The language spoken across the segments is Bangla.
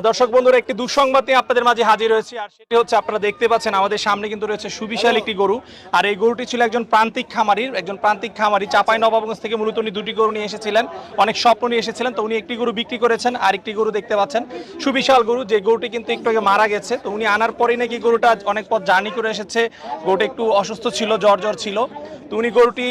দর্শক বন্ধুরা একটি দুঃসংবাদ নিয়ে আপনাদের মাঝে হাজির হয়েছি আর সেটি হচ্ছে আপনারা দেখতে পাচ্ছেন আমাদের সামনে কিন্তু রয়েছে সুবিশাল একটি গরু আর এই গরুটি ছিল একজন প্রান্তিক খামারির একজন প্রান্তিক খামারি চাপাই নবাবগঞ্জ থেকে মূলত উনি দুটি গরু নিয়ে এসেছিলেন অনেক স্বপ্ন নিয়ে এসেছিলেন তো উনি একটি গরু বিক্রি করেছেন আর একটি গরু দেখতে পাচ্ছেন সুবিশাল গরু যে গরুটি কিন্তু একটু আগে মারা গেছে তো উনি আনার পরেই নাকি গরুটা অনেক পথ জার্নি করে এসেছে গরুটা একটু অসুস্থ ছিল জ্বর জ্বর ছিল তো উনি গরুটি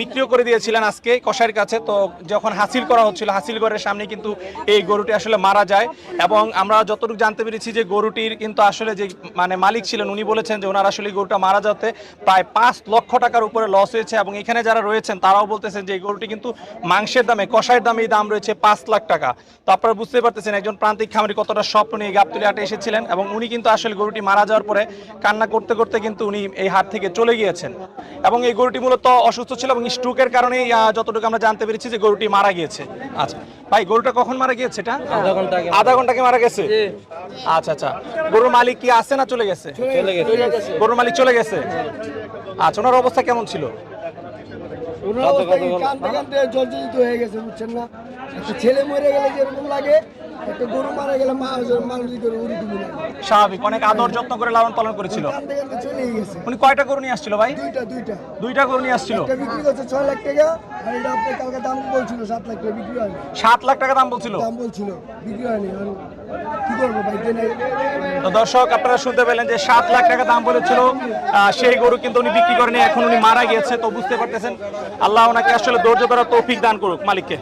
বিক্রিও করে দিয়েছিলেন আজকে কষাইয়ের কাছে তো যখন হাসিল করা হচ্ছিল হাসিল ঘরের সামনে কিন্তু এই গরুটি আসলে মারা যায় এবং আমরা যতটুকু জানতে পেরেছি যে গরুটির কিন্তু আসলে যে মানে মালিক ছিলেন, উনি বলেছেন যে ওনার আসলে গরুটা মারা যাতে প্রায় পাঁচ লক্ষ টাকার উপরে লস হয়েছে এবং এখানে যারা রয়েছেন, তারাও বলতেছেন যে এই গরুটি কিন্তু মাংসের দামে, কষাইয়ের দামে দাম রয়েছে পাঁচ লাখ টাকা। তো আপনারা বুঝতে পারতেছেন, একজন প্রান্তিক খামারি কতটা স্বপ্ন নিয়ে গাবতলি হাটে এসেছিলেন এবং উনি কিন্তু আসলে গরুটি মারা যাওয়ার পরে কান্না করতে করতে কিন্তু উনি এই হাট থেকে চলে গিয়েছেন। এবং এই গরুটি মূলত অসুস্থ ছিল এবং স্ট্রোকের কারণেই যতটুকু আমরা জানতে পেরেছি যে গরুটি মারা গিয়েছে। আচ্ছা। ভাই গরুটা কখন মারা গিয়েছে এটা? আধা ঘণ্টা আগে। আধা ঘন্টাকে মারা গেছে? আচ্ছা আচ্ছা। গরুর মালিক কি আছে না চলে গেছে? চলে গেছে গরুর মালিক চলে গেছে? আচ্ছা ওনার অবস্থা কেমন ছিল? ওনার অবস্থা কি কাঁদতে কাঁদতে জর্জরিত হয়ে গেছে বুঝছেন না? ছেলে মরে গেলে যেরকম লাগে একটা গরু মারা গেলে মানুষ করে ওরকমই লাগে স্বাভাবিক অনেক আদর যত্ন করে লালন পালন করেছিল। চলেই গেছে। উনি কয়টা গরু নিয়ে আসছিল ভাই? দুইটা দুইটা। দুইটা গরু নিয়ে আসছিল? একটা বিক্রি করছে ছয় লাখ টাকা আর এটা আপনার কালকে দাম বলছিল সাত লাখ টাকা বিক্রি হয়নি। সাত লাখ টাকা দাম বলছিল? দাম বলছিল বিক্রি হয়নি। এখন কি করব ভাই কেনে তো দর্শক আপনারা শুনতে পেলেন যে সাত লাখ টাকা দাম বলেছিল। আহ, সেই গরু কিন্তু উনি বিক্রি করেনি এখন উনি মারা গিয়েছে তো বুঝতে পারতেছেন। আল্লাহ ওনাকে আসলে ধৈর্য ধরার তৌফিক দান করুক মালিককে।